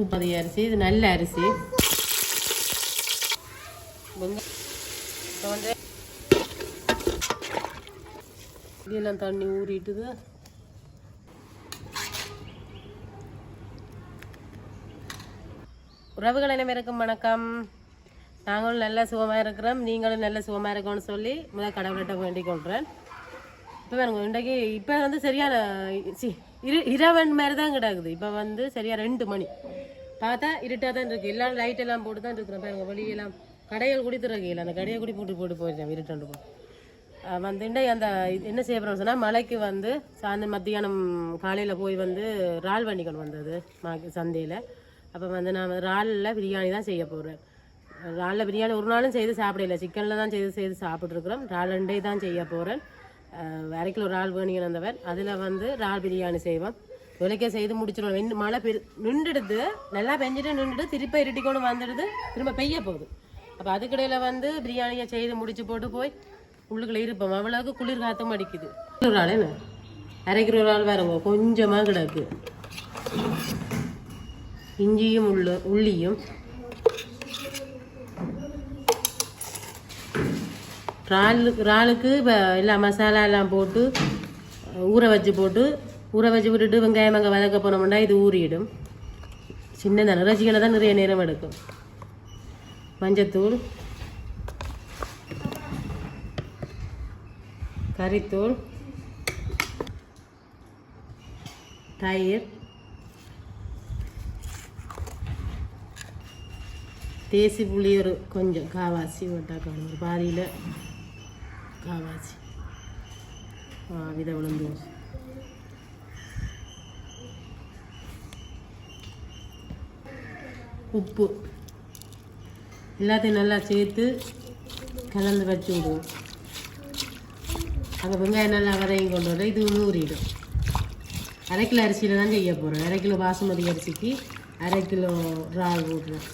உப்பதி அரிசி இது நல்ல அரிசி. வெங்க- இதெல்லாம் தண்ணி ஊறிட்டுது. உறவுகள் அனைவருக்கும் வணக்கம். நாங்களும் நல்ல சுகமாக இருக்கிறோம். நீங்களும் நல்ல சுகமாக இருக்கணும்னு சொல்லி முதல் கடவுள்கிட்ட வேண்டிக் கொள்கிறேன் இப்போ எனக்கு இன்றைக்கு இப்போ வந்து சரியான சி இரு இரவன் மாதிரி தான் கிடக்குது. இப்போ வந்து சரியாக ரெண்டு மணி. பார்த்தா இருட்டாக தான் இருக்குது எல்லாம் லைட் எல்லாம் போட்டு தான் இருக்கிறோம் பாருங்க. வெளியெல்லாம் கடைகள் குடி திறக்கையில் அந்த கடையை குடி போட்டு போட்டு போயிட்டேன் இருட்டாண்டு போ வந்து அந்த இது என்ன செய்ய போகிறோம் சொன்னால் மலைக்கு வந்து சாயந்த மத்தியானம் காலையில் போய் வந்து இறால் பண்ணி கொண்டு வந்தது மா சந்தையில். அப்போ வந்து நான் இறாலில் பிரியாணி தான் செய்ய போகிறேன் இறாலில் பிரியாணி ஒரு நாளும் செய்து சாப்பிடல. சிக்கனில் தான் செய்து செய்து சாப்பிட்ருக்குறோம் இறால் ரெண்டே தான் செய்ய போகிறேன் அரை கிலோ இறால் வேணிங்க வந்தவர் அதில் வந்து இறால் பிரியாணி செய்வோம். விலைக்கே செய்து முடிச்சிடும் வெண் மழை பெரு நின்றுடுது. நல்லா பெஞ்சிட்டு நின்றுட்டு திருப்ப இருட்டி கொண்டு வந்துடுது. திரும்ப பெய்ய போகுது. அப்போ அதுக்கிடையில் வந்து பிரியாணியை செய்து முடிச்சு போட்டு போய் உள்ளுக்குள்ளே இருப்போம். அவ்வளவுக்கு குளிர் காத்தும் அடிக்குது. ஒரு ஆள் என்ன? அரைக்கிற ஒரு ஆள் வரங்க கொஞ்சமாக கிடக்கு. இஞ்சியும் உள்ள உள்ளியும். இறாலுக்கு இறாலுக்கு இப்போ எல்லாம் மசாலா எல்லாம் போட்டு ஊற வச்சு போட்டு ஊற வச்சு விட்டுட்டு வெங்காயம் அங்கே வதக்க போனோம்னா இது ஊறிடும் சின்ன தான் தான் நிறைய நேரம் எடுக்கும். மஞ்சத்தூள் கறித்தூள் தயிர் தேசி புளி ஒரு கொஞ்சம் காவாசி போட்டாக்க ஒரு பாதியில் காவாசி. ஆ வித விழுந்து உப்பு. எல்லாத்தையும் நல்லா சேர்த்து கலந்து வச்சு விடுவோம். அங்கே வெங்காயம் நல்லா வரையும் கொண்டு வர இது ஊறிடும். அரை கிலோ அரிசியில் தான் செய்ய போகிறோம் அரை கிலோ பாசுமதி அரிசிக்கு அரை கிலோ ரால் ஊட்டுறேன்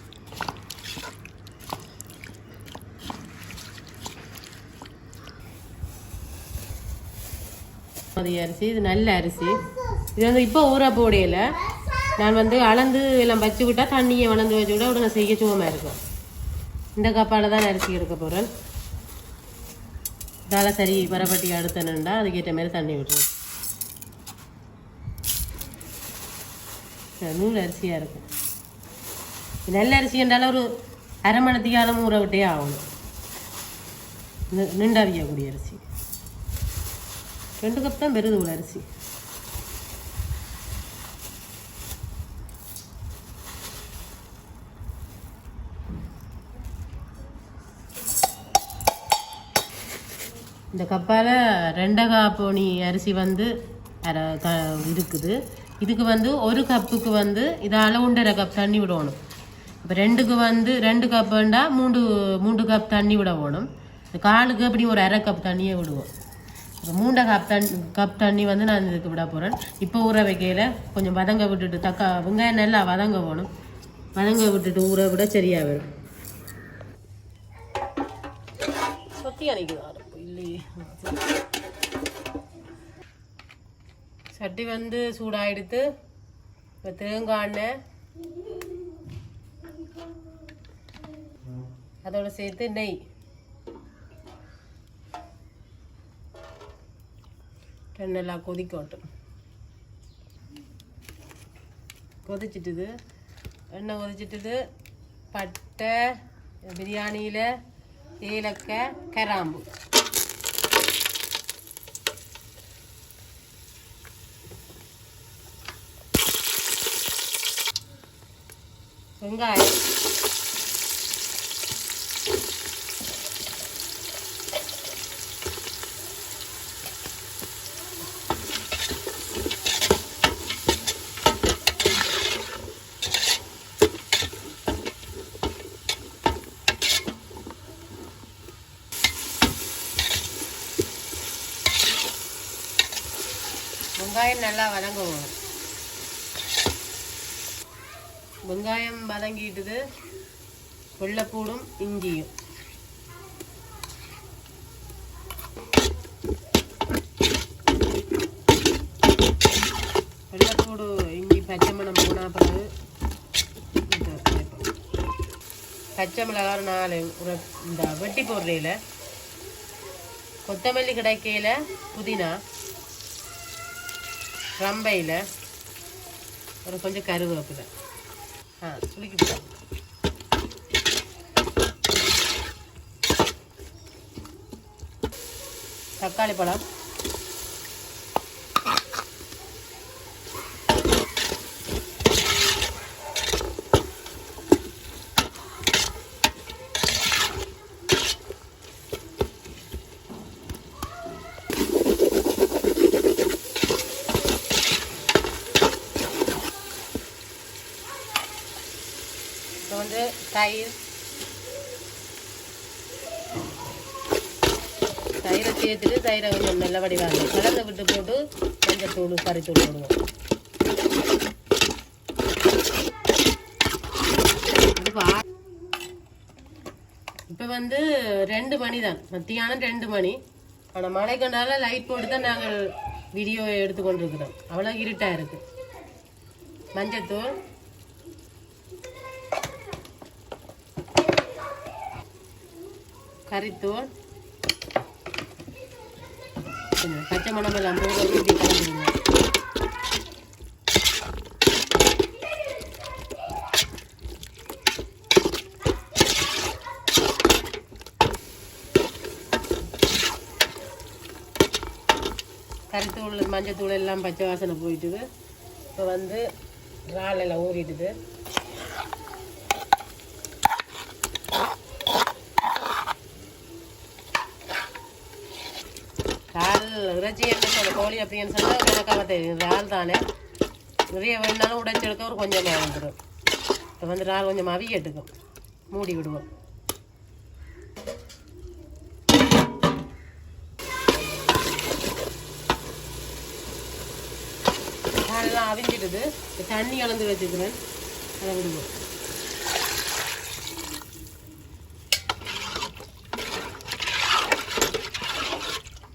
பாசுமதி அரிசி இது நல்ல அரிசி. இது வந்து இப்போ ஊற போடையில். நான் வந்து அளந்து எல்லாம் வச்சு விட்டால் தண்ணியை வளர்ந்து வச்சு விட்டா உடனே செய்ய சுகமாக இருக்கும். இந்த கப்பால் தான் அரிசி எடுக்க போகிறேன் இதால் சரி பரப்பட்டி அடுத்தனுண்டா அதுக்கேற்ற மாதிரி தண்ணி விட்டுருவேன் நூல் அரிசியாக இருக்கும். நல்ல அரிசி என்றாலும் ஒரு அரை மணத்தியாலும் ஊற விட்டே ஆகணும். நி- நிண்டாவியக்கூடிய அரிசி. ரெண்டு கப் தான் பெருது உள்ள அரிசி. இந்த கப்பால் ரெண்டகா போனி அரிசி வந்து க இருக்குது. இதுக்கு வந்து ஒரு கப்புக்கு வந்து இதால் ஒன்றரை கப் தண்ணி விடணும். இப்போ ரெண்டுக்கு வந்து ரெண்டு கப் வேண்டாம் மூன்று மூன்று கப் தண்ணி விட வேணும். இந்த காலுக்கு அப்படி ஒரு அரை கப் தண்ணியே விடுவோம். இப்போ மூண்டை கப் தண்ணி கப் தண்ணி வந்து நான் இதுக்கு விட போகிறேன் இப்போ ஊற வைக்கையில் கொஞ்சம் வதங்க விட்டுட்டு தக்கா வெங்காயம் நல்லா வதங்க போகணும் வதங்க விட்டுட்டு ஊற விட சரியாக வரும். சொத்தி அணைக்குதான் சொல்லி. சட்டி வந்து சூடாயிடுத்து இப்போ தேங்காய் எண்ணெய் அதோட சேர்த்து நெய். நல்லா கொதிக்கட்டும். கொதிச்சிட்டுது. எண்ணெய் கொதிச்சிட்டுது. பட்டை பிரியாணியில் ஏலக்காய் கராம்பு. வெங்காயம் வெங்காயம் நல்லா வதங்குவோம் வெங்காயம் வதங்கிட்டுது. வெள்ளைப்பூடும் இஞ்சியும். வெள்ளைப்பூடு இஞ்சி பச்சை மணம் போனா பிறகு பச்சை மிளகாய் நாலு ஒரு இந்த வெட்டி போடுறையில் கொத்தமல்லி கிடைக்கையில் புதினா. ரம்பையில் ஒரு கொஞ்சம் கருவேப்பிலை. ஆ சுளுக்கி தக்காளி பழம் இப்போ வந்து தயிர். தயிரை சேர்த்துட்டு தயிரை கொஞ்சம் நல்ல வடிவாங்க. கலந்து விட்டு போட்டு கொஞ்சம் தூள் கறித்தூள் போடுவோம். இப்போ வந்து ரெண்டு மணி தான். மத்தியானம் ரெண்டு மணி. ஆனால் மழை கண்டால லைட் போட்டு தான் நாங்கள் வீடியோ எடுத்துக்கொண்டிருக்கிறோம் அவ்வளோ இருட்டாக இருக்குது மஞ்சத்தூள் கறித்தூள் பச்சை மணம் எல்லாம் போட்டு ஊற்றி கலந்துருங்க. கறித்தூள் மஞ்சத்தூள் எல்லாம் பச்சை வாசனை போயிட்டுது. இப்போ வந்து இறால் எல்லாம் ஊறிட்டுது இறால் இறைச்சி என்ன சொல்ல கோழி அப்படின்னு சொன்னால் எனக்காக தெரியும் இறால் தானே. நிறைய வேணாலும் உடைச்செடுக்க ஒரு கொஞ்சமாக வந்துடும் இப்போ வந்து இறால் கொஞ்சம் அவியட்டுக்கும் மூடி விடுவோம். இறால்லாம் அவிஞ்சிடுது. தண்ணி கலந்து வச்சுக்கிறேன். அதை விடுவோம்.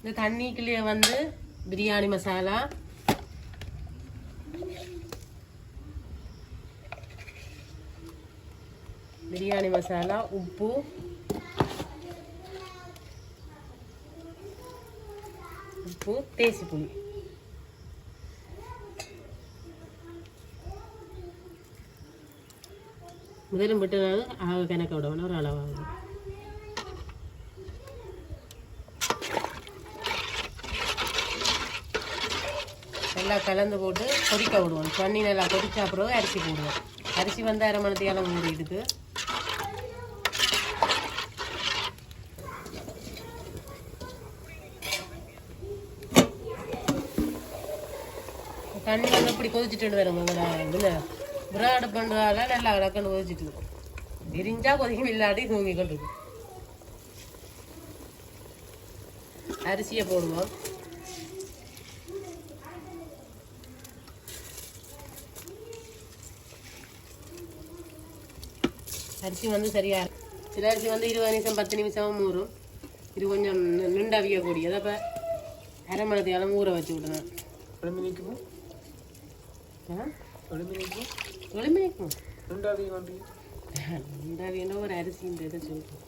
இந்த தண்ணிக்குள்ளேயே வந்து பிரியாணி மசாலா. பிரியாணி மசாலா உப்பு. உப்பு தேசி புளி. முதலும் விட்டு ஆக கணக்க விடணும் ஒரு அளவாகும் கலந்து போட்டு கொதிக்க விடுவோம். தண்ணி நல்லா கொதிச்சா பிறகு அரிசி போடுவோம். அரிசி வந்து அரை மணத்தையெல்லாம் மூடிடுது தண்ணி வந்து இப்படி கொதிச்சுட்டு வரும் உங்களோட இதில் விராடு பண்ணுறதால நல்லா விளக்கண்டு கொதிச்சுட்டு இருக்கும். விரிஞ்சா கொதிக்கும் இல்லாட்டி தூங்கி கொண்டு இருக்கும் அரிசியை போடுவோம். அரிசி வந்து சரியா இருக்கு. சில அரிசி வந்து இருபது நிமிஷம் பத்து நிமிஷமும் ஊறும். இது கொஞ்சம் நின்று அவியக்கூடியது அப்போ அரை மணி நேரம் ஊற வச்சு விடணும். எலும்பி நிற்குமோ எலும்பி நிற்கும் எலும்பி நிற்கும் வண்டி ரெண்டாவது ஒரு அரிசி இந்த இதை சொல்லுவோம்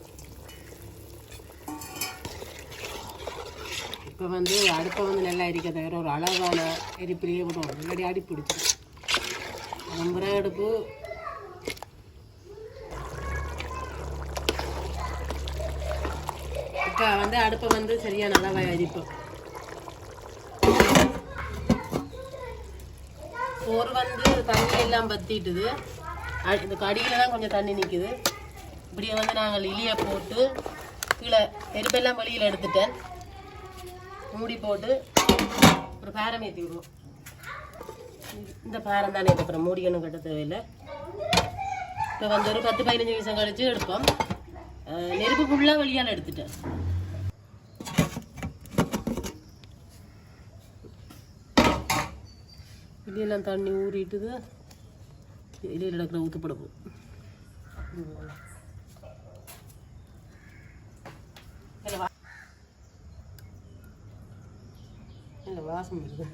இப்போ வந்து அடுப்பை வந்து நல்லா எரிக்க தவிர ஒரு அளவான எரிப்பிலேயே விடும் இல்லாடி அடி பிடிச்சிடும் ரொம்ப அடுப்பு இப்போ வந்து அடுப்பை வந்து சரியாக நல்லா அரிப்போம் சோறு வந்து தண்ணி எல்லாம் பற்றிட்டுது அ- அடியில் தான் கொஞ்சம் தண்ணி நிற்குது இப்படியே வந்து நாங்கள் இலியை போட்டு கீழே நெருப்பெல்லாம் வெளியில் எடுத்துட்டேன். மூடி போட்டு ஒரு பேரம் ஏற்றி விடுவோம். இந்த பேரம் தானே அப்புறம் மூடிக்கணும் கட்ட தேவையில்லை. இப்போ வந்து ஒரு பத்து பதினஞ்சு நிமிஷம் கழிச்சு எடுப்போம். அஹ் நெருப்பு ஃபுல்லாக வெளியால் எடுத்துட்டேன். வெளியெல்லாம் தண்ணி ஊறிட்டுது வெளியில் நடக்கிற ஊற்றுப்படவும் இல்லை வாசம் இருக்குது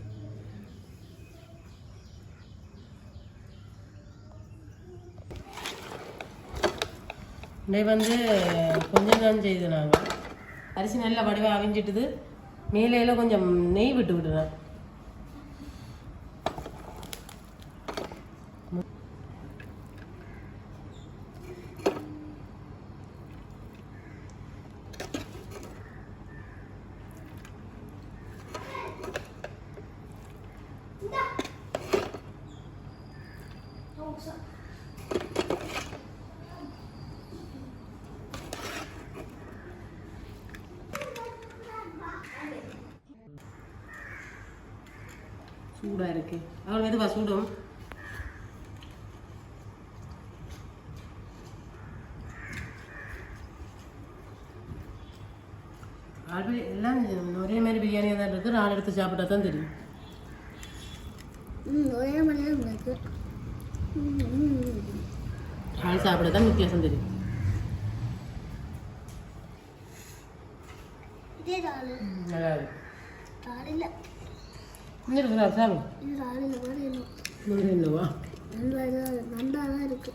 இன்னைக்கு வந்து கொஞ்சம் தான் செய்து நாங்கள் அரிசி நல்லா வடிவாக அவிஞ்சிட்டுது மேலே கொஞ்சம் நெய் விட்டு விட்டுறேன் சூடாக இருக்கு. அவள் மெதுவா சூடும். ஆல்ரெடி எல்லாம் ஒரே மாதிரி பிரியாணியாக தான் இருக்குது நாலு எடுத்து சாப்பிட்டா தான் தெரியும். ஒரே மாதிரியே இருக்கு. ம், ம். ஆள் சாப்பிட தான் வித்தியாசம் தெரியும். நல்லா இருக்கு. இருக்கிறா நூறு என்னவா? நல்லா தான் இருக்கு.